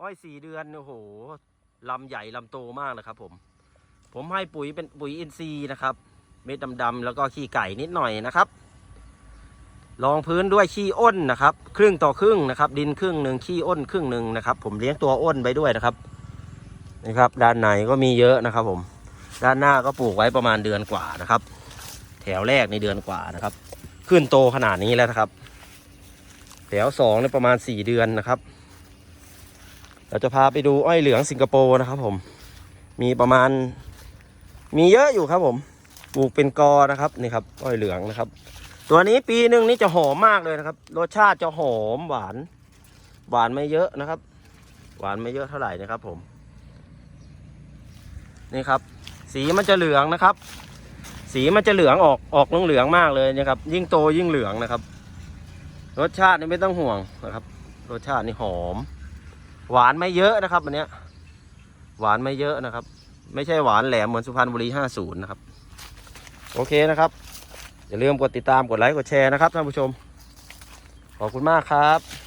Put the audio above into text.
อ้อยสี่เดือนโอ้โหลำใหญ่ลำโตมากนะครับผม ผมให้ปุ๋ยเป็นปุ๋ยอินทรีย์นะครับ เม็ดดำๆแล้วก็ขี้ไก่นิดหน่อยนะครับรองพื้นด้วยขี้อ้นนะครับ ครึ่งต่อครึ่งนะครับ ดินครึ่งหนึ่งขี้อ้นครึ่งหนึ่งนะครับ ผมเลี้ยงตัวอ้นไปด้วยนะครับนี่ครับ ด้านในก็มีเยอะนะครับผม ด้านหน้าก็ปลูกไว้ประมาณเดือนกว่านะครับ แถวแรกในเดือนกว่านะครับ ขึ้นโตขนาดนี้แล้วนะครับ แถวสองในประมาณสี่เดือนนะครับ เราจะพาไปดูอ้อยเหลืองสิงคโปร์นะครับผม มีประมาณ มีเยอะอยู่ครับผมปลูกเป็นกอนะครับนี่ครับ อ้อยเหลืองนะครับ ตัวนี้ปีหนึ่งนี่จะหอมมากเลยนะครับ รสชาติจะหอมหวาน หวานไม่เยอะนะครับ หวานไม่เยอะเท่าไหร่นะครับ ผม นี่ครับ สีมันจะเหลืองนะครับ สีมันจะเหลืองออกออกเหลืองๆมากเลยนะครับ ยิ่งโตยิ่งเหลืองนะครับ รสชาตินี่ไม่ต้องห่วงนะครับ รสชาตินี่หอม หวานไม่เยอะนะครับอันเนี้ยหวานไม่เยอะนะครับ ไม่ใช่หวานแหลมเหมือนสุพรรณบุรี 50 นะครับ โอเคนะครับ อย่าลืมกดติดตามกดไลค์กดแชร์นะครับท่านผู้ชม ขอบคุณมากครับ